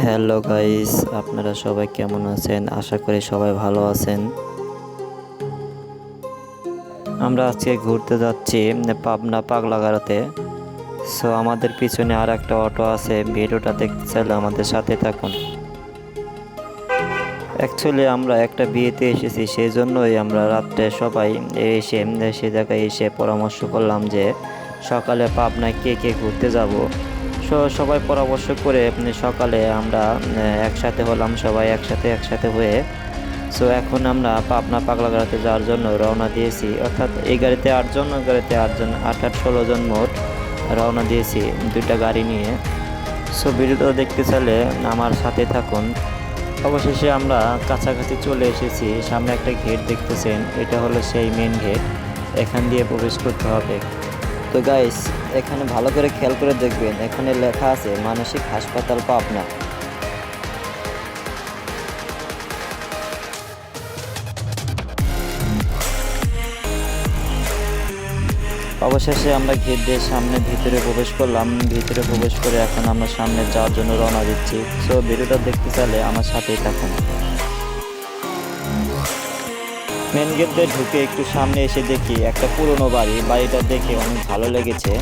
Hello guys, আপনারা সবাই কেমন আছেন? আশা করি সবাই ভালো আছেন। আমরা আজকে ঘুরতে যাচ্ছি পাবনা পাগলাগাড়াতে। সো, আমাদের পিছনে আর একটা অটো আছে, ভিডিওটা দেখতে চাইলে আমাদের সাথে থাকুন। অ্যাকচুয়ালি আমরা একটা বিয়েতে এসেছি সেই জন্যই আমরা রাত্রে সবাই এসে, সে জায়গায় এসে পরামর্শ করলাম যে সকালে পাবনায় কে কে ঘুরতে যাব। সো সবাই পরামর্শ করে, আপনি সকালে আমরা একসাথে হলাম, সবাই একসাথে একসাথে হয়ে। সো এখন আমরা পাবনা পাগলাগাড়াতে যাওয়ার জন্য রওনা দিয়েছি। অর্থাৎ এই গাড়িতে আটজন, ওই গাড়িতে আটজন, আট আট, ষোলো জন মোট রওনা দিয়েছি দুইটা গাড়ি নিয়ে। সো ভিডিওটা দেখতে চাইলে আমার সাথে থাকুন। অবশেষে আমরা কাছাকাছি চলে এসেছি, সামনে একটা গেট দেখতেছেন, এটা হলো সেই মেন গেট এখান দিয়ে প্রবেশ করতে হবে। তো গাইস এখানে ভালো করে খেয়াল করে দেখবেন। এখানে লেখা আছে, মানসিক হাসপাতাল পাবনা। অবশেষে আমরা গেট দিয়ে সামনে ভিতরে প্রবেশ করলাম। ভিতরে প্রবেশ করে এখন আমরা সামনে যাওয়ার জন্য রওনা দিচ্ছি। সো ভিডিওটা দেখতে চাইলে আমার সাথেই থাকুন। মেন গেট ঢুকে একটু সামনে এসে দেখি একটা পুরনো বাড়ি। বাড়িটা দেখে অনেক ভালো লেগেছে।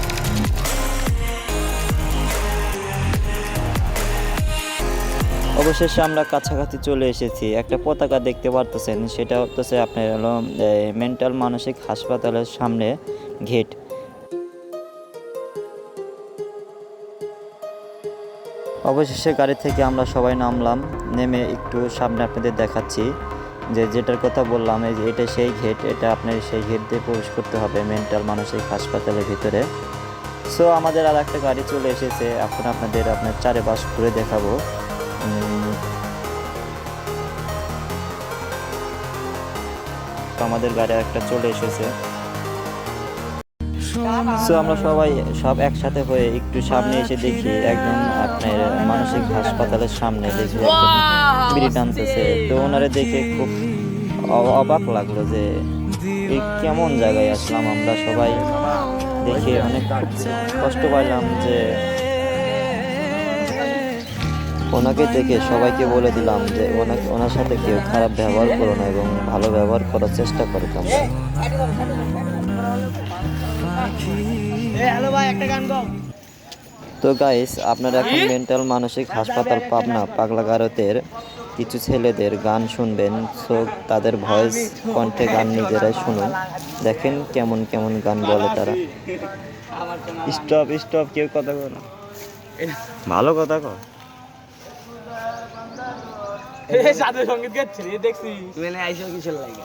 অবশেষে আমরা কাছাকাছি চলে এসেছি। একটা পতাকা দেখতে পারতেছেন, সেটা হচ্ছে আপনার হলো মেন্টাল মানসিক হাসপাতালের সামনে ঘেট অবশেষে গাড়ি থেকে আমরা সবাই নামলাম, নেমে একটু সামনে আপনাদের দেখাচ্ছি। যে যেটার কথা বললাম, এই যে এটা সেই ঘেট, এটা আপনার সেই ঘেট দিয়ে প্রবেশ করতে হবে মেন্টাল মানসিক হাসপাতালের ভিতরে। সো আমাদের আর একটা গাড়ি চলে এসেছে। এখন আপনাদের আপনার চারে বাস ঘুরে দেখাবো। তো আমাদের গাড়ি একটা চলে এসেছে। সো আমরা সবাই সব একসাথে হয়ে একটু সামনে এসে দেখি একজন আপনার মানসিক হাসপাতালের সামনে দেখি বিড়ি টানতেছে। তো ওনারে দেখে খুব অবাক লাগল যে এই কেমন জায়গায় আসলাম আমরা সবাই। দেখে অনেক কষ্ট পাইলাম যে ওনাকে দেখে সবাইকে বলে দিলাম যে ওনাকে ওনার সাথে কেউ খারাপ ব্যবহার করো না এবং ভালো ব্যবহার করার চেষ্টা করো তোমরা তো গাইস আপনারা এখন মেন্টাল মানসিক হাসপাতাল পাবনা পাগলাগারতের কিছু ছেলেদের গান শুনবেন। সো তাদের ভয়েস কণ্ঠে গান নিজেরাই শুনুন। দেখেন কেমন কেমন গান বলে তারা। স্টপ স্টপ কেউ কথা কর না। ভালো কথা কর সাথে সংগীত গাচ্ছে দেখছি তুমি না আইসো কিসের লাগে?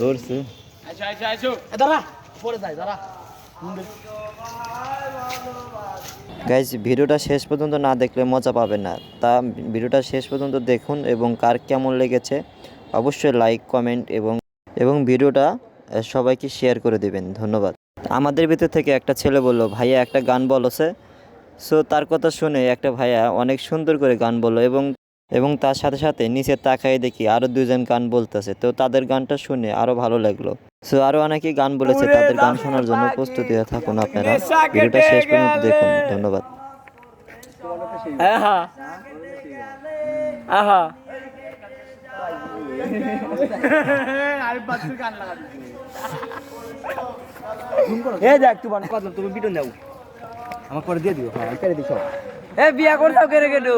ধরছে। আইসো আইসো আইসো দাঁড়া। পড়ে যাই দাঁড়া। গাইজ ভিডিওটা শেষ পর্যন্ত না দেখলে মজা পাবেন না। তা ভিডিওটা শেষ পর্যন্ত দেখুন এবং কার কেমন লেগেছে অবশ্যই লাইক কমেন্ট এবং এবং ভিডিওটা সবাইকে শেয়ার করে দেবেন। ধন্যবাদ। আমাদের ভিতর থেকে একটা ছেলে বলল ভাইয়া একটা গান বলছে সো তার কথা শুনে একটা ভাইয়া অনেক সুন্দর করে গান বলল এবং এবং তার সাথে সাথে নিচে তাকাই দেখি আরও দুজন গান বলতেছে। তো তাদের গানটা শুনে আরও ভালো লাগল। সো আরও অনেকে গান বলেছে তাদের গান শোনার জন্য প্রস্তুতি হয়ে থাকুন আপনারা। ভিডিওটা শেষ পর্যন্ত দেখুন ধন্যবাদ। আহা আহা আরে বাচ্চা গান লাগা এ দেখ তুই বান কত তুমি বিটন যাও আমার পরে দিয়ে দিও হ্যাঁ পেরে দিছো এ বিয়া করতাও কেরে কেটু?